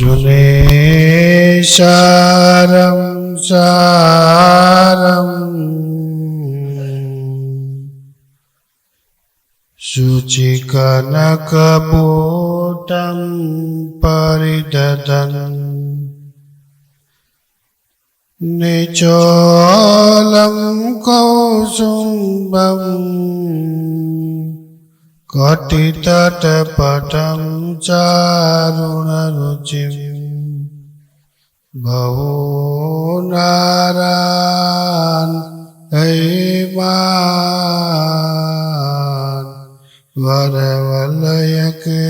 Sune Saram Saram Sucikanakaputam Paridadan. Nicholam Kausum Bam कटितटपटं चारुणरुचिम् बहु नारान् हैमान् वरवलयके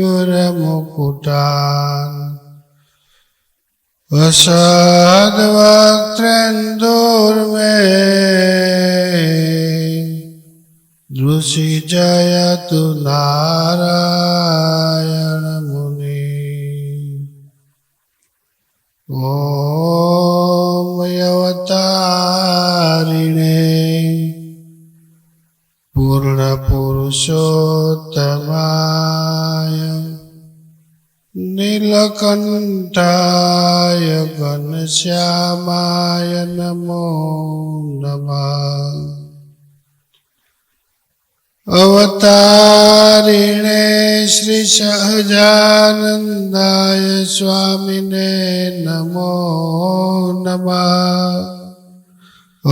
युरमुकुटान् वसद्वक्त्रेन्दुर्मे दृशि जयतु नारायणमुनि ॐ यवतारिणे पूर्णपुरुषोत्तमाय नीलकण्ठाय घनश्यामाय સ્વામીને નમો નમઃ.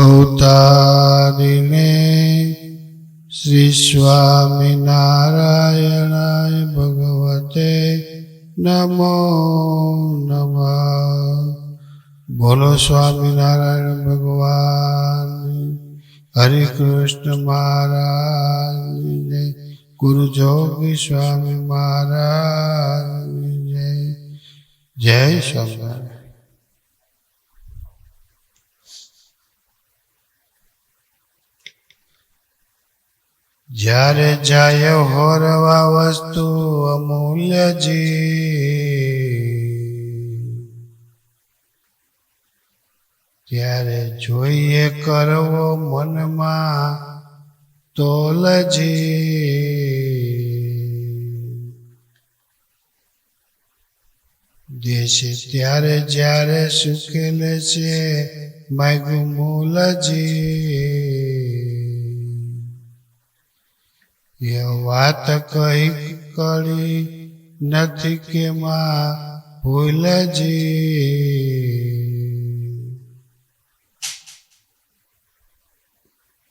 અવતારીને શ્રી સ્વામિનારાયણાય ભગવતે નમો નમઃ. બોલો સ્વામિનારાયણ ભગવાન. હરે કૃષ્ણ મહારાજ ગુરુ જોગી સ્વામી મહારાજ જય સ્વામિનારાયણ જ્યારે જાય હોરવા વસ્તુ અમૂલ્ય જી ત્યારે જોઈએ કરવો મનમાં તોલજી દેશે ત્યારે જ્યારે સુકેલે છે માગુ મૂલજી એ વાત કહી કરી નથી કે માં ભૂલજી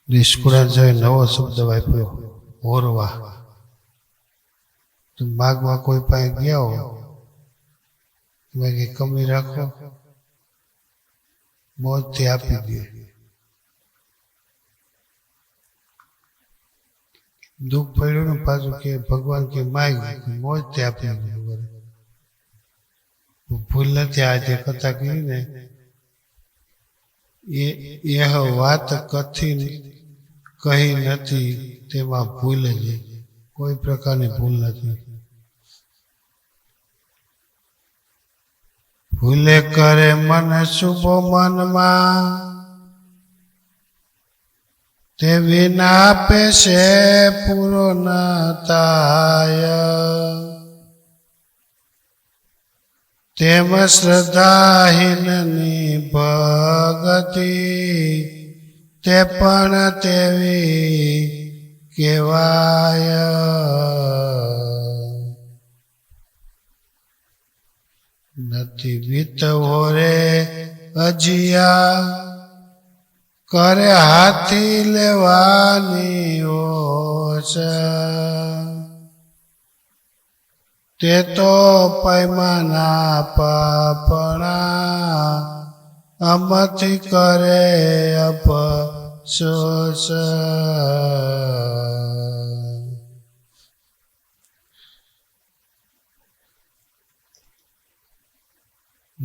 નિષ્કુળાંજય નવો શબ્દ વાપર્યો, ઓરવા. માગવા કોઈ પાસે ગયા? હો મેં કમી રાખો મોજથી આપી દે. દુઃખ પડ્યું ને પાછું કે ભગવાન કે માય મોજથી આપી દીધું ભૂલ નથી આજે કથા કહી ને, એ વાત કથી કહી નથી, તેમાં ભૂલ જ કોઈ પ્રકારની ભૂલ નથી. ભૂલે કરે મન શુભ મનમાં. તે વિના આપે પૂરો ન થાય. તેમ શ્રદ્ધાહીનની ભગતિ તે પણ તેવી કહેવાય. નથી વીતવો રે અજિયા. કરે હાથી લેવાની ઓછ. તે તો પૈમાના પાપણા અમથી કરે અપસોસ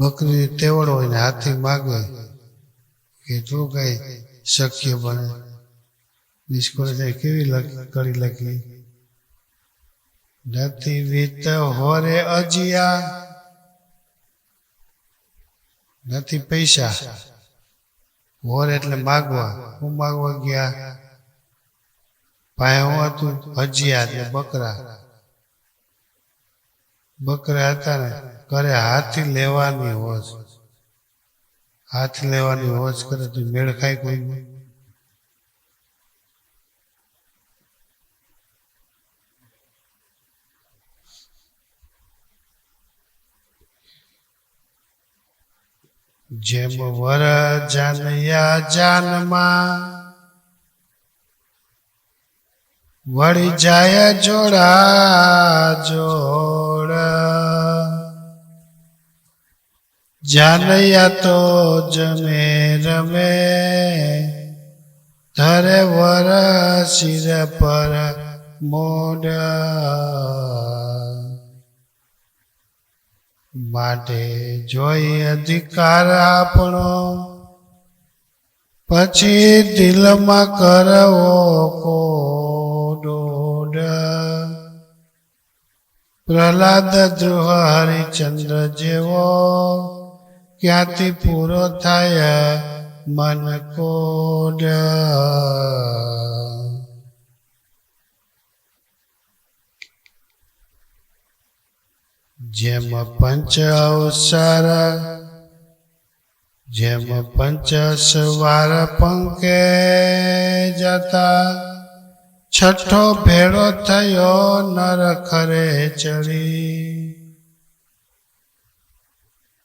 બકરી તેવડ હોય ને હાથી માગે કેટલું કઈ શક્ય બને. નિષ્ફળ જાય, કેવી કરી લખી? નથી વીત હોરે અજિયા. નથી પૈસા. હોર એટલે માગવા. હું માગવા ગયા? પાસે હું હતું હજિયા એટલે બકરા. બકરા હતા ને કરે હાથી લેવાની હોશ હાથ લેવાની હોશ કરે તો મેળ ખાય કોઈ જેમ વર જાનયા જાનમાં, વળી જાય જોડા જોડ જાનયા તો જમે રમે, ધરે વર શિર પર મોડ માટે જોઈ અધિકાર આપણો, પછી દિલમાં કરવો કોડોડ પ્રહલાદ દ્રોહ હરિચંદ્ર જેવો ક્યાંથી પૂરો થાય મન કોડ જેમ પંચ અવસર જેમ પંચ સવાર પંકે જતા છઠ્ઠો ભેળો થયો નર ખરે ચડી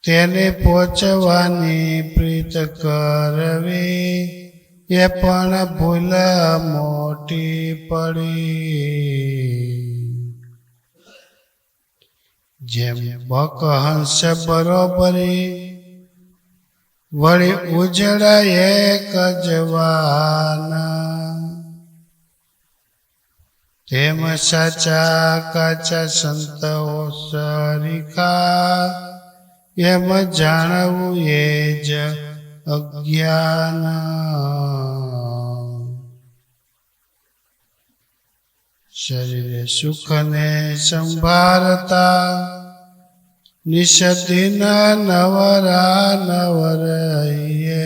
તેને પહોંચવાની પ્રીત કરવી, એ પણ ભૂલ મોટી પડી. જેમ બક હંસ બરોબરી, વળી ઉજળા એક જવાના તેમ સાચા કાચા સંતો સરીખા એમ જાણવું એ જ અજ્ઞાન શરીરે સુખને સંભાળતા નિષદિન નવરા નવરૈયે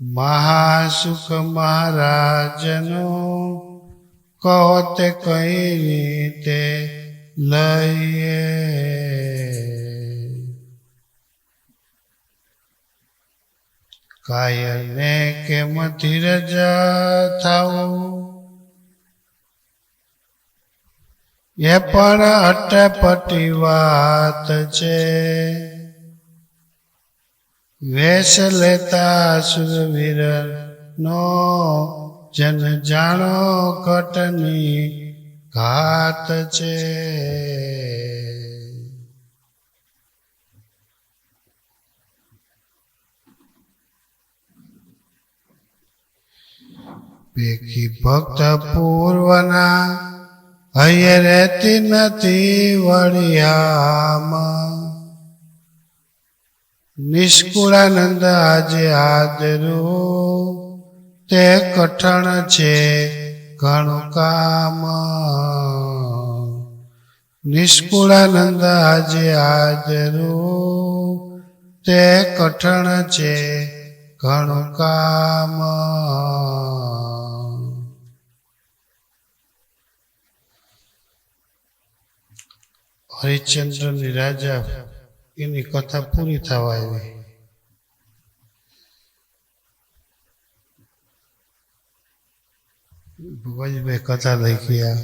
મહાસુખ મહારાજનો કહો તે કઈ રીતે લઈએ. કાયને કેમ ધીરજ થાવ એ પણ અટપટી વાત છે. વેશ લેતા સુરવીર નો જન જાણો ઘટની ઘાત છે. પેખી ભક્ત પૂર્વના હૈયે રહેતી નથી વળિયામાં. નિષ્કુળાનંદ આજે આદરો. તે કઠણ છે. ઘણું કામ. નિષ્કુળાનંદ આજે હાજરું તે કઠણ છે, ઘણું કામ. રાજા એની કથા પૂરી થવા આવી. ભગવાનજીભાઈ કથા લખ્યા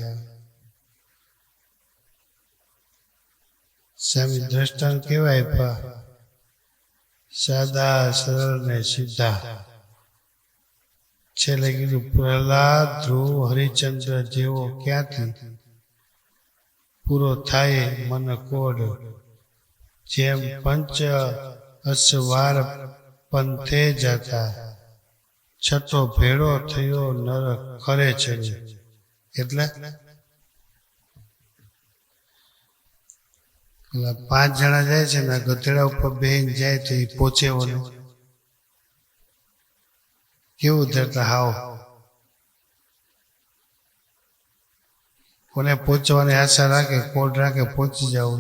સ્વામી દ્રષ્ટાંત કેવાય પા સાદા, સરળ ને સીધા. છેલ્લે કીધું, પ્રહલાદ, ધ્રુવ, હરિચંદ્ર જેવો ક્યાંથી પૂરો થાય મન કોડ? જેમ પંચ અસવાર પંથે જતા છઠ્ઠો ભેળો થયો નરક કરે છે એટલે? પાંચ જણા જાય છે ને, ગધેડા ઉપર બેન જાય તો એ પોચે કેવું ધરતા હાવ? કોને પહોંચવાની આશા રાખે કોડ રાખે પહોંચી જાવ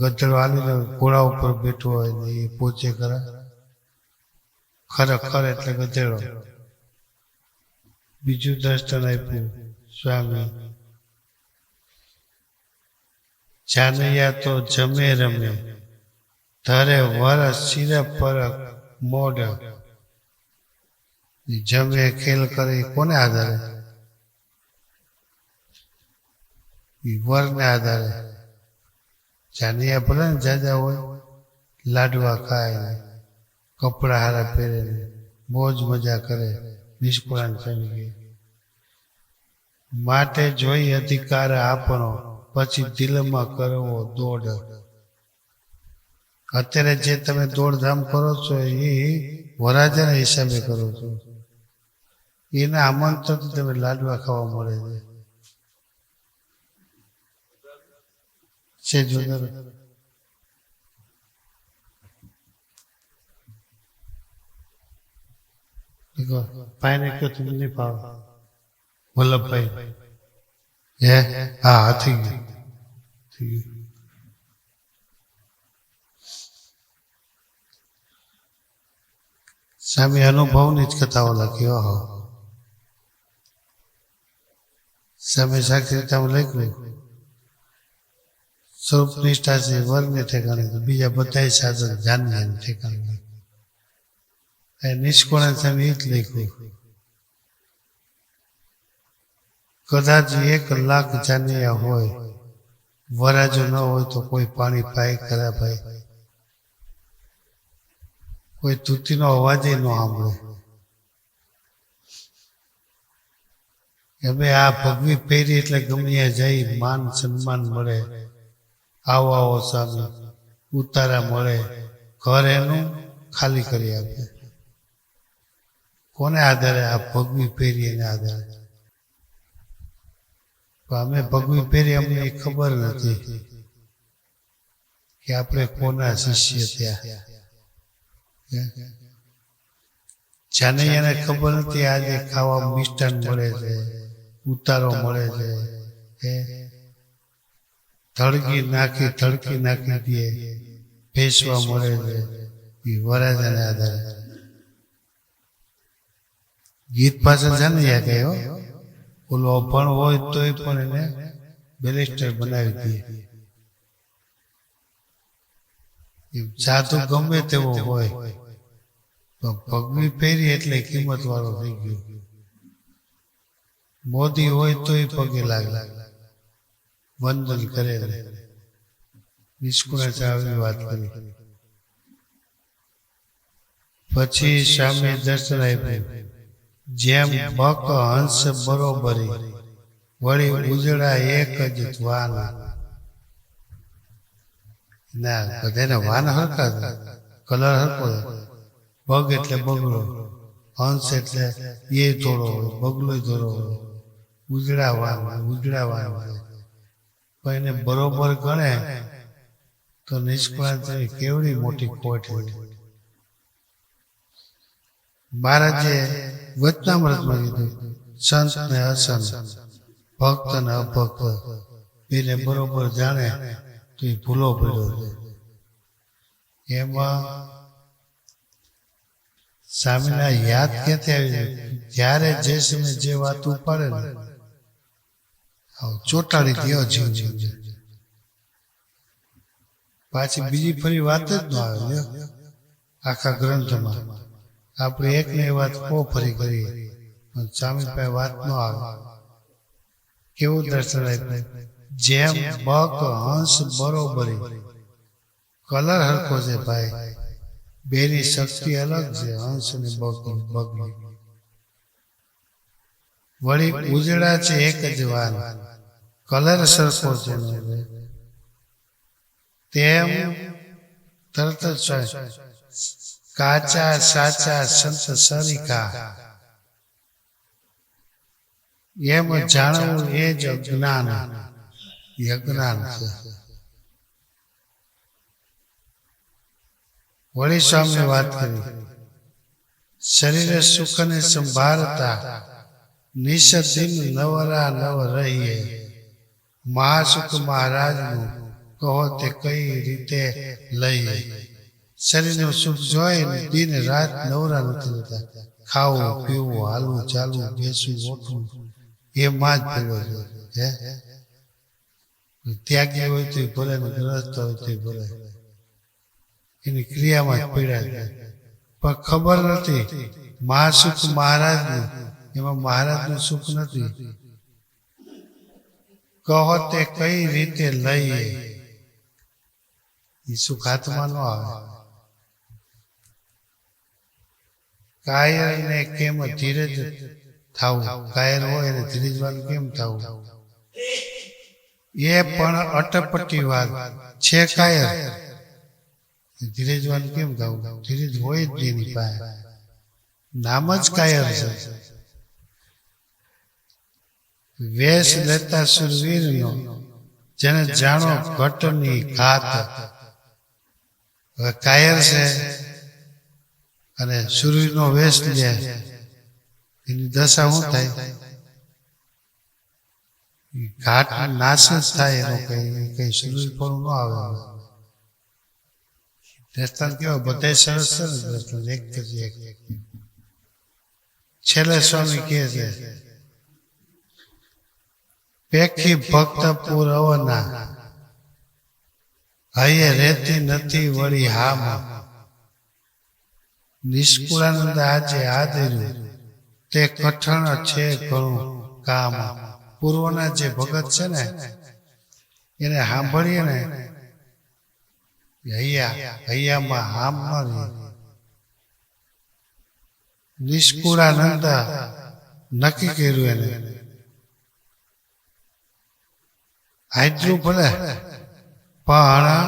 ગધેડો હાલીને ઘોડા ઉપર બેઠો હોય ને એ પહોંચે ખરા. ખરેખર એટલે ગધેડો બીજું દર્શન આપ્યું, સ્વામી. જાનૈયા તો જમે રમે, ધરે વરસ સિરપ પરક મોડ જમે ખેલ કરે કોને આધારે? વરને આધારે. જાનૈયા ભલે ને જાજા હોય, લાડવા ખાય કપડા હારા પહેરે, મોજ મજા કરે, નિષ્કુળાન સમજી માટે જોઈ અધિકાર આપણો પછી દિલમાં કરવો દોડ. અત્યારે જે તમે દોડધામ કરો છો, એ વરાજાના હિસાબે કરો છો. એના આમંત્રણથી તમે લાડવા ખાવા મળે છે. જોનાર દેખો ભાઈને કયો તમે નહીં ભાવ વલ્લભભાઈ હે હા હા થઈ ગયું થઈ ગયું સામે અનુભવની જ કથાઓ લખી ઓહો સામે સાક્ષરતામાં લખ્યું સ્વરૂપ નિષ્ઠા છે વર્ગને ઠેકાણે તો બીજા બધા સાધન જાનને ઠેકાણે સામે એ જ લખ્યું કદાચ એક લાખ જાનિયા હોય વરાજો ન હોય તો કોઈ પાણી પાય ખરા ભાઈ કોઈ તૂતીનો અવાજ ન સાંભળે અમે આ ભગવી પહેરી એટલે ગમે જઈ માન સન્માન મળે આવો આવો સામે ઉતારા મળે ઘર એનું ખાલી કરી આપે કોને આધારે આ ભગવી પહેરી એને આધારે અમે ભગવી પહેરી અમને એ ખબર નથી કે આપણે કોના શિષ્ય ત્યાં જાનૈયાને ખબર નથી આજે ખાવા મિષ્ટાન મળે છે, ઉતારો મળે છે તડકી નાખી તડકી નાખી દે, ભેસવા મળે છે, એ વરાજાને આધારે ગીત પાછળ જાનૈયા ગયો ઓલો અભણ હોય તોય પણ એને બેલેસ્ટર બનાવી દઈએ. જાદુ ગમે તેવો હોય, પણ પગવી પહેરી એટલે કિંમત વાળો થઈ ગયો. મોદી હોય તોય પગે લાગે. વંદન કરે નિષ્કુળા ચાવની વાત કરી. પછી સામે દર્શન આપ્યું. જેમ બક હંસ બરોબરી, વળી ઉજળા એક જ વાન ના, બધાને વાન હરકા કલર હરકો પગ એટલે બગલો હંસ એટલે એ થોડો બગલો થોડો ઉજળા વાન ઉજળા વાન પણ એને બરોબર ગણે તો નિષ્કળાંત કેવડી મોટી ખોટ હોય મહારાજે વચનામૃતમાં કીધું, સંત ને અસંત, ભક્ત ને અભક્ત, એને બરોબર જાણે તો એ ભૂલો પડ્યો એમાં સામેના યાદ ક્યાંથી આવી જાય? જ્યારે જે સમય જે વાત ઉપાડે ને ચોટાડી દો જીવ જીવ પાછી બીજી ફરી વાત જ ન આવે આખા ગ્રંથમાં. આપણે એક ને વાત કો ફરી કરીએ સ્વામી પાસે વાત ન આવે. કેવું દર્શન આપ્યું? જેમ બક હંસ બરોબરી. કલર હરખો છે ભાઈ. બેની શક્તિ અલગ છે, હંસ અને બગ બગની વળી ઉજળા છે એક જ વાર. કલર સરખો છે તેમ તરત જ કાચા સાચા સંત સરિકા એમ જાણવું એ જ જ્ઞાન એ અજ્ઞાન છે વળી સ્વામી વાત કરી શરીરે સુખને સંભાળતા નિષદિન નવરા નવ રહીએ મહાસુખ મહારાજનું કહો તે કઈ રીતે લઈએ શરીરનું સુખ જોઈ દિન રાત નવરા નથી લેતા ખાવું પીવું હાલવું ચાલવું બેસવું ઉઠવું એ માં જ પીવો છે હે ત્યાગી હોય તો ભલે ને ગ્રસ્ત હોય તો ભલે એની ક્રિયામાં જ પીડા છે પણ ખબર નથી મહાસુખ મહારાજનું એમાં મહારાજનું સુખ નથી કહો તે કઈ રીતે લઈએ એ સુખ હાથમાં ન આવે કાયર ને કેમ ધીરજ થવું? કાયર હોય એને ધીરજવાન કેમ થવું? એ પણ અટપટી વાત છે કાયર ધીરજવાન કેમ થવું? ધીરજ હોય જ નહીં પાસે. નામ જ કાયર છે. વેશ લેતા સુરવીરનો, જેને જાણો ઘટની હવે કાયર છે. અને સૂર્યનો વેશ લે. એની દશા શું થાય? ઘાટ નાશ જ થાય એનો કઈ કઈ સૂર્ય પણ ન આવે દ્રષ્ટાંત કેવા? બધા સરસ છે ને દ્રષ્ટાંત, એક પછી એક. છેલ્લે સ્વામી કહે છે, પેખી ભક્ત પુરવના, હૈયે રહેતી નથી વળી હામાં. નિષ્કુળાનંદ આજે આદર્યું તે કઠણ છે ઘણું કામ. પૂર્વના જે ભગત છે ને, એને સાંભળીએ ને નિષ્કુળાનંદ નક્કી કર્યું એને. હાજરું ભલે, પણ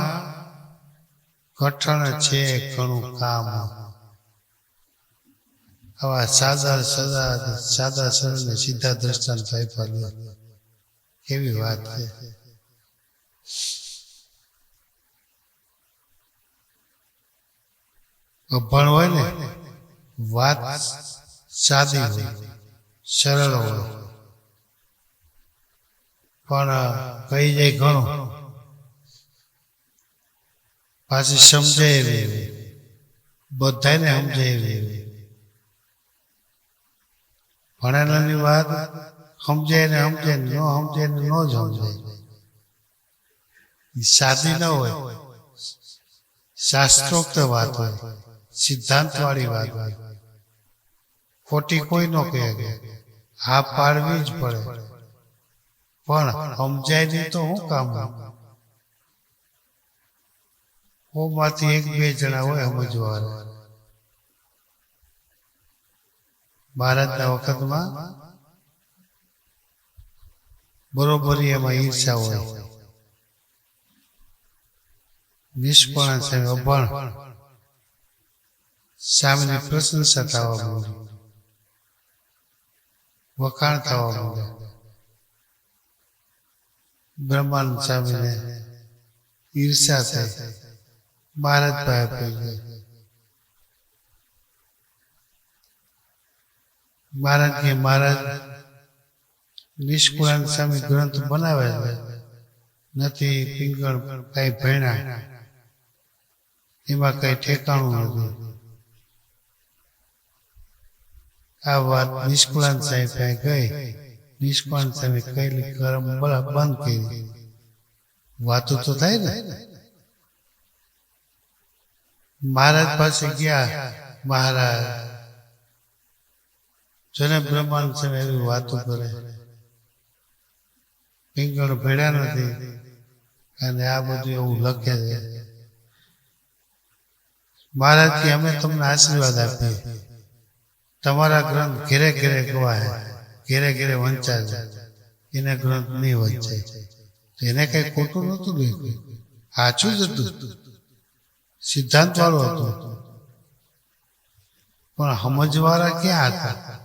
કઠણ છે ઘણું કામ. આવા સાદા સદા સાદા સરળ ને સીધા દ્રષ્ટાંત આપ્યા કેવી વાત છે. અભણ હોય ને, વાત સાદી હોય, સરળ હોય. પણ કહી જાય ઘણું. પાછી સમજાય એવી બધાને સમજાય એવી. ભણેલાની વાત સમજાય ને સમજાય ને ન સમજાય ને ન જ સમજાય સાદી ન હોય. શાસ્ત્રોક્ત વાત હોય. સિદ્ધાંત વાળી વાત હોય. ખોટી કોઈ ન કહે હા, પાડવી જ પડે. પણ સમજાય નહીં તો શું કામમાંથી એક બે જણા હોય સમજવા ભારતના વખતમાં બરોબરી એમાં ઈર્ષા હોય. નિષ્પણ છે અભણ સામેની પ્રશંસા થવા માંડી. વખાણ થવા માંડે. બ્રહ્માંડ સામે ઈર્ષા થાય ભારત ભાઈ જાય મહારાજ નિષ્કુળાન સામે ગ્રંથ બનાવે નથી, પિંગળ કઈ ભણ્યા. એમાં કઈ ઠેકાણું નથી. આ વાત નિષ્કુળાન સાહેબ ગઈ? નિષ્કુળાન સાહેબ કઈ કરમ બંધ કરી. વાતો તો થાય ને? મહારાજ પાસે ગયા, મહારાજ જેને બ્રહ્માંડ છે એવી વાતો કરે. પિંગળ ભેડ્યા નથી, અને આ બધું એવું લખે છે. મહારાજ કે અમે તમને આશીર્વાદ આપીએ. તમારા ગ્રંથ ઘેરે ઘેરે ગવાય, ઘેરે ઘેરે વંચાય. એને ગ્રંથ નહીં વંચાય. એને કઈ ખોટું નતું લખ્યું. સાચું જ હતું. સિદ્ધાંત વાળું હતું. પણ સમજવાળા ક્યાં હતા?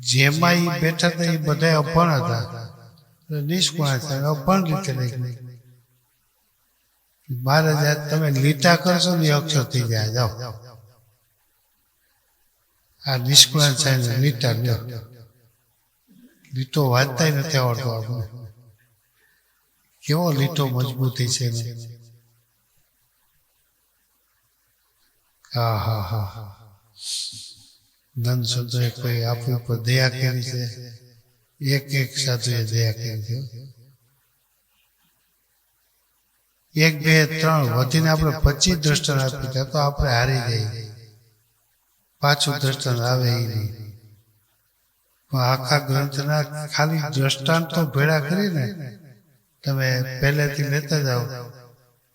જેમાં એ બેઠા હતા એ બધા અભણ હતા. નિષ્કુણ હતા અભણ રીતે લઈ મહારાજ તમે લીટા કરશો ને અક્ષર થઈ જાય, જાઓ. આ નિષ્કુળાન સાહેબ લીટા લ્યો. લીટો વાંચતા નથી આવડતો આપણે કેવો લીટો મજબૂતી છે હા હા હા હા નંદ સંતોએ કોઈ આપણી ઉપર દયા કરી છે? એક એક સાધુએ દયા કરી છે એક, બે, ત્રણ વધીને આપણે પચીસ દ્રષ્ટાંત આપી ત્યાં તો આપણે હારી જઈએ. પાછું દ્રષ્ટાંત આવે એ નહીં. આખા ગ્રંથના ખાલી દ્રષ્ટાંતો ભેળા કરીને તમે પહેલેથી લેતા જાઓ.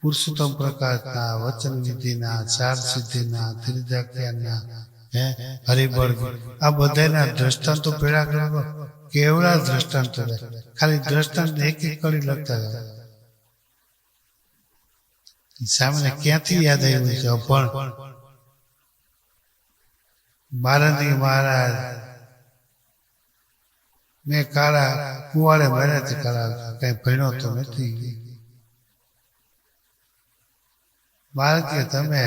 પુરુષોત્તમ પ્રકાશના વચન વિધિના ચાર સિદ્ધિના ત્રિજાખ્યાના હે? હરિબળ આ બધાના દ્રષ્ટાંતો ભેળા કરો કેવડા દ્રષ્ટાંતો ખાલી દ્રષ્ટાંત એક એક કરી લખતા હતા સામે ક્યાંથી યાદ આવ્યું છે? અભણ બારંદી મહારાજ, મેં કાળા કુવાડે માર્યા છે. કાળા કઈ ભણ્યો તો નથી. ભારતીય તમે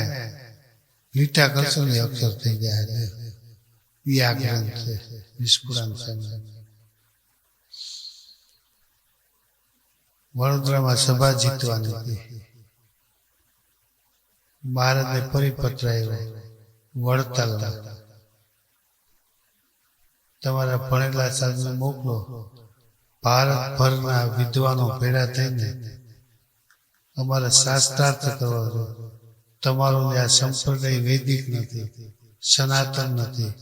લીટા કરશો ને અક્ષર થઈ જાય છે. વ્યાકરણ છે નિષ્કુળાન વડોદરામાં સભા જીતવાની હતી. ભારતને પરિપત્ર આવ્યો વડતાલ. તમારા ભણેલા સાધુ મોકલો. ભારતભરના વિદ્વાનો ભેળા થઈને અમારે શાસ્ત્રાર્થ કરવા દો. તમારો આ સંપ્રદાય વૈદિક નથી, સનાતન નથી.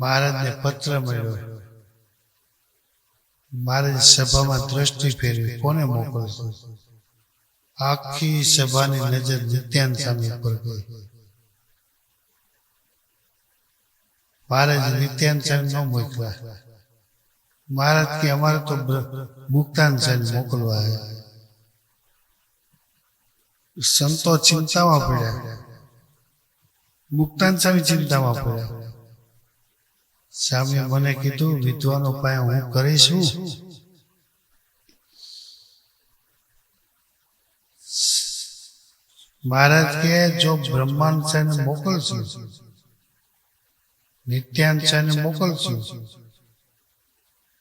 મહારાજને પત્ર મળ્યો. મહારાજ સભામાં દ્રષ્ટિ ફેરવી કોને મોકલશો આખી સભાની નજર નિત્યાન સામે પર ગઈ. મહારાજ નિત્યાન સામે ન મોકલ્યા. મહારાજ કે અમારે તો મુક્તાન સ્વામી મોકલવા આવ્યા. સંતો ચિંતામાં પડ્યા. મુક્તાન સ્વામી ચિંતામાં પડ્યા. સ્વામી મને કીધું, વિદ્વાનો પાસે હું કરીશું મહારાજ કે જો બ્રહ્માંડ સાને મોકલશું. નિત્યાંત સાને મોકલશું.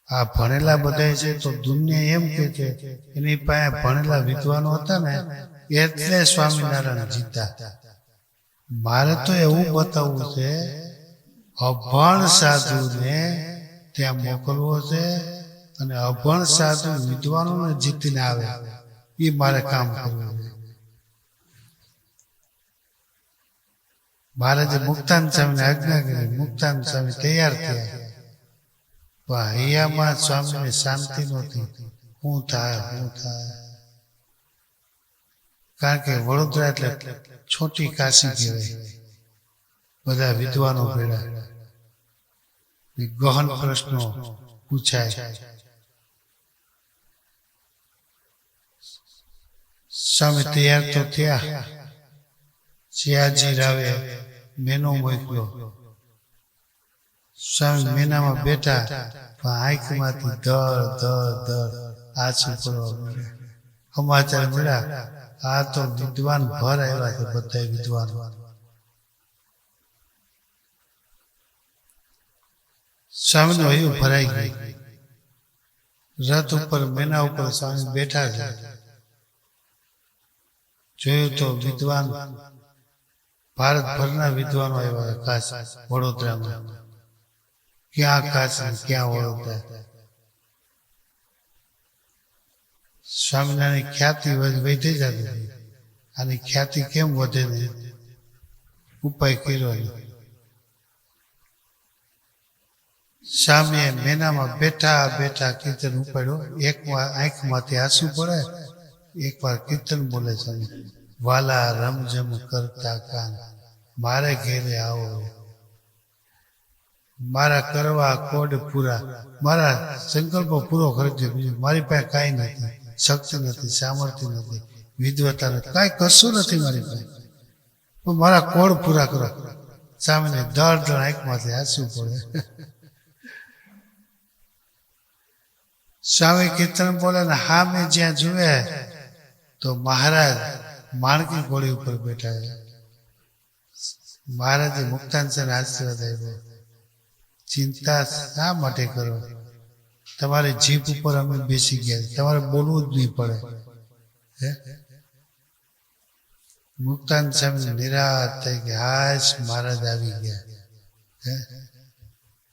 આ ભણેલા બધા છે તો દુનિયા એમ કે છે, એની પાસે ભણેલા વિદ્વાનો હતા ને એટલે સ્વામિનારાયણ જીતા. મારે તો એવું બતાવવું છે, અભણ સાધુને ત્યાં મોકલવો છે અને અભણ સાધુ વિદ્વાનોને જીતીને આવે, એ મારે કામ કરવું છે. મહારાજે મુક્તાન સ્વામીને આજ્ઞા કરી, મુક્તાન સ્વામી તૈયાર થયા. પણ હૈયામાં સ્વામીને શાંતિ નહોતી. શું થાય શું થાય. કારણ કે વડોદરા એટલે છોટી કાશી કહેવાય. બધા વિદ્વાનો ભેળા. ગહન પ્રશ્નો પૂછાય. સામે તૈયાર તો થયા. સિયાજી રાવે મેનો મોકલ્યો. સ્વામી મેનામાં બેઠા, પણ આંખમાંથી દર દર દર આંસુ પડવા મળ્યા સમાચાર મળ્યા. આ તો વિદ્વાન ભર આવ્યા છે બધા વિદ્વાન. સ્વામીનું હૈયું ભરાઈ ગયું. રથ ઉપર મેના ઉપર સ્વામી બેઠા છે. જોયું તો વિદ્વાન ભારતભરના વિદ્વાનો આવ્યા કાશ વડોદરામાં. ક્યાં કાશ ને ક્યાં વડોદરા? સ્વામિનારાયણ ખ્યાતિ વધ- જતી હતી. આની ખ્યાતિ કેમ વધે ને ઉપાય કર્યો સામે મેનામાં બેઠા બેઠા કીર્તન ઉપાડ્યો. એક વાર આંખમાંથી આંસુ પડે. એક વાર કીર્તન બોલે છે. વાલા રમઝમ કરતા કાન. મારે ઘેરે આવો. મારા કરવા કોડ પૂરા. મારા સંકલ્પો પૂરો કરજો. બીજું મારી પાસે કાંઈ નથી. શક્તિ નથી, સામર્થ્ય નથી વિદ્વતા નથી. કાંઈ કશું નથી મારી પાસે. પણ મારા કોડ પૂરા કરો. સામેને દળ દળ આંખમાંથી હાંસવું પડે. સ્વામી કીર્તન બોલે ને, હા, મેં જ્યાં જુએ તો મહારાજ માણકી ઘોડી ઉપર બેઠા છે. મહારાજે મુક્તાન આશીર્વાદ આપ્યો. ચિંતા શા માટે કરો? તમારે જીભ ઉપર અમે બેસી ગયા તમારે બોલવું જ નહીં પડે. મુક્તાન સ્વામી નિરાશ થઈ ગયા. હાશ, મહારાજ આવી ગયા. હે?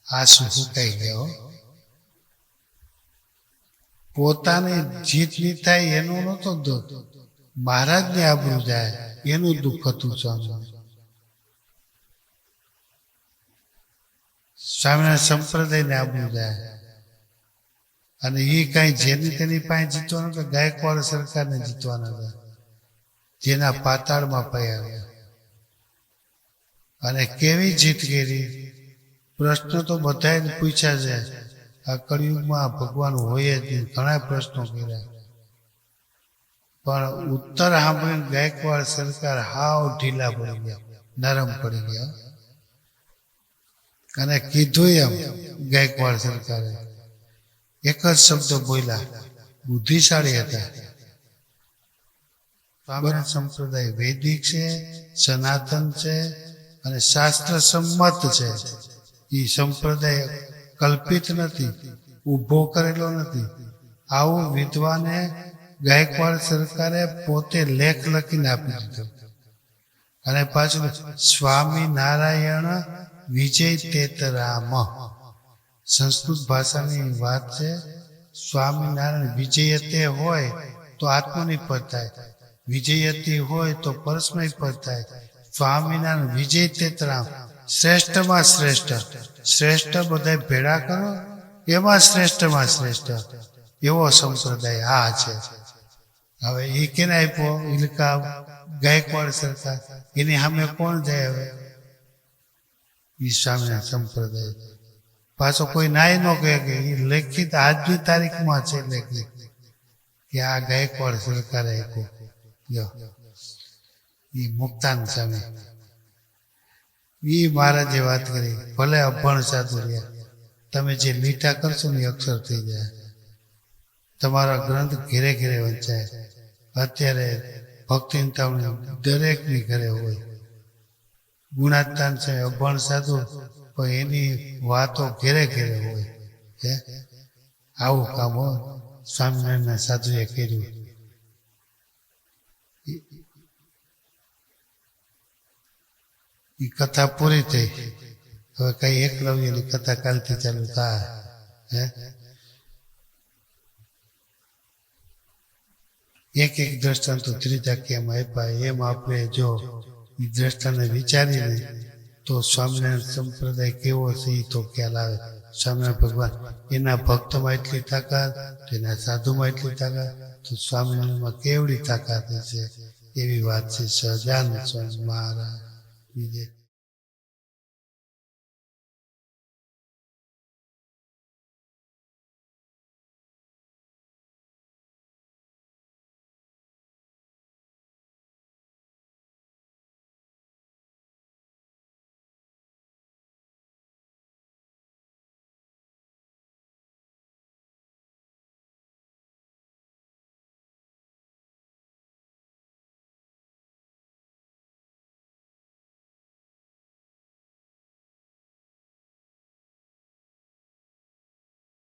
આંસુ સુકાઈ ગયા પોતાની જીતની થાય એનું નતો દુઃખ. મહારાજને આબરું જાય, એનું દુઃખ હતું સ્વામી. સ્વામિનારાયણ સંપ્રદાયને આબરું જાય. અને એ કાંઈ જેની તેની પાસે જીતવાનો તો ગાયકવાડ સરકારને જીતવાના હતા જેના પાતાળમાં પયા અને કેવી જીત કરી? પ્રશ્ન તો બધાએ પૂછ્યા છે. આ કળિયુગમાં ભગવાન હોય જ ઘણા પ્રશ્નો કર્યા. પણ ઉત્તર સાંભળીને ગાયકવાડ સરકાર હાવ ઢીલા પડી ગયા, નરમ પડી ગયા. અને કીધું એમ ગાયકવાડ સરકારે. એક જ શબ્દ બોલ્યા, બુદ્ધિશાળી હતા. સ્વામિનારાયણ સંપ્રદાય વૈદિક છે, સનાતન છે અને શાસ્ત્ર સંમત છે. એ સંપ્રદાય કલ્પિત નથી, ઊભો કરેલો નથી. આવું વિદ્વાને ગાયકવાડ સરકારે પોતે લેખ લખીને આપી દીધો. અને પાછું સ્વામી નારાયણ વિજય તેતરામ. સંસ્કૃત ભાષાની વાત છે, સ્વામિનારાયણ વિજયતે હોય તો આત્મનિર્ભર થાય, વિજયતી હોય તો પરસ્મય પદ થાય. સ્વામિનારાયણ વિજય તેતરામ શ્રેષ્ઠમાં શ્રેષ્ઠ. શ્રેષ્ઠ બધા ભેળા કરો, એમાં શ્રેષ્ઠમાં શ્રેષ્ઠ. એવો સંપ્રદાય આ છે. હવે એ કેને આપ્યો? ઇલકા ગાયકવાડ સરકાર. એની સામે કોણ જાય હવે? એ સ્વામિનારાયણ સંપ્રદાય. પાછો કોઈ નાય ન કહે કે એ લેખિત આજની તારીખમાં છે લેખિત. કે આ ગાયકવાડ સરકારે આપ્યો. ઈ મુક્તાન સામે એ મહારાજે વાત કરી, ભલે અભણ સાધુ રહ્યા, તમે જે લીટા કરશો ને એ અક્ષર થઈ જાય. તમારા ગ્રંથ ઘેરે ઘેરે વંચાય. અત્યારે ભક્તિ દરેકની ઘરે હોય. ગુણાત્તાન છે, અભણ સાધુ પણ એની વાતો ઘેરે ઘેરે હોય, હે? આવું કામ હોય સ્વામિનારાયણના સાધુએ કર્યું. એ કથા પૂરી થઈ. હવે કઈ એકલવ્યની કથા કાલથી ચાલુ થાય, હે? એક એક દ્રષ્ટાંત ત્રીજા કેમ આપ્યા, એમ આપણે જો દ્રષ્ટાને વિચારીને તો સ્વામિનારાયણ સંપ્રદાય કેવો છે એ તો ખ્યાલ આવે. સ્વામિનારાયણ ભગવાન, એના ભક્તમાં એટલી તાકાત એના સાધુમાં એટલી તાકાત, તો સ્વામિનારાયણમાં કેવડી તાકાત છે એવી વાત છે સહજાન સ્વામી મહારાજ. વિજય